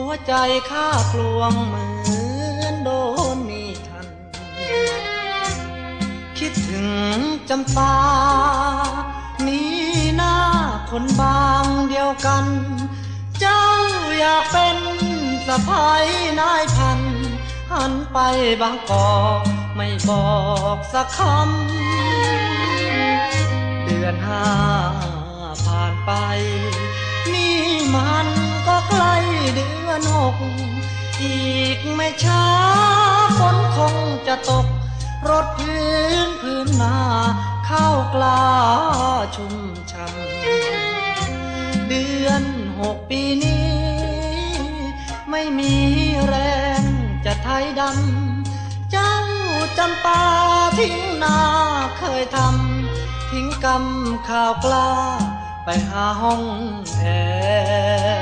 หัวใจข้ากลวงเหมือนโดนมีทัน คิดถึงจำปานี่หน้าคนบางเดียวกัน เจ้าอยากเป็นสะพายนายพัน หันไปบางกอกไม่บอกสักคำ เดือนห้าผ่านไป นี่มันก็ใกล้ เดือนหกอีกไม่ช้าฝนคงจะตก รถพื้นพื้นนาข้าวกล้าชุ่มช่ำเดือนหกปีนี้ ไม่มีแรงจะไทยดำเจ้าจำปาทิ้งนาเคยทำทิ้งกำข่าวกล้าไปหาห้องแอร์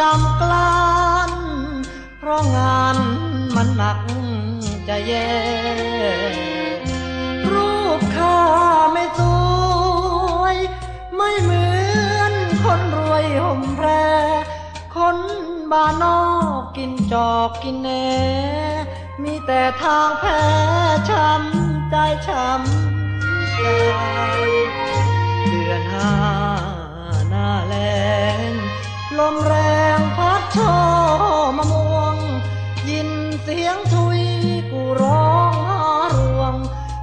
ดำกลานเพราะงานมันหนักจะแย่ รูปข้าไม่สวย ไม่เหมือนคนรวยห่มแพร คนบ้านนอกกินจอกกินแหนมีแต่ทางแพ้ช้ำใจช้ำ งพัดโชมะม่วง ยินเสียงทุยกูร้องหารวง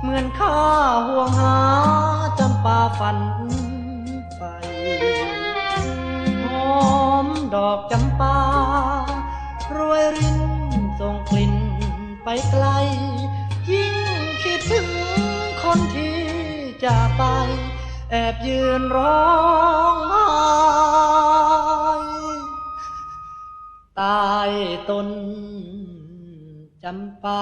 เหมือนข้าห่วงหาจำปาฝันไฟหอมดอกจำปารวยรินส่งกลิ่นไปไกล ยิ่งคิดถึงคนที่จากไป แอบยืนร้องไห้ ใต้ต้นจำปา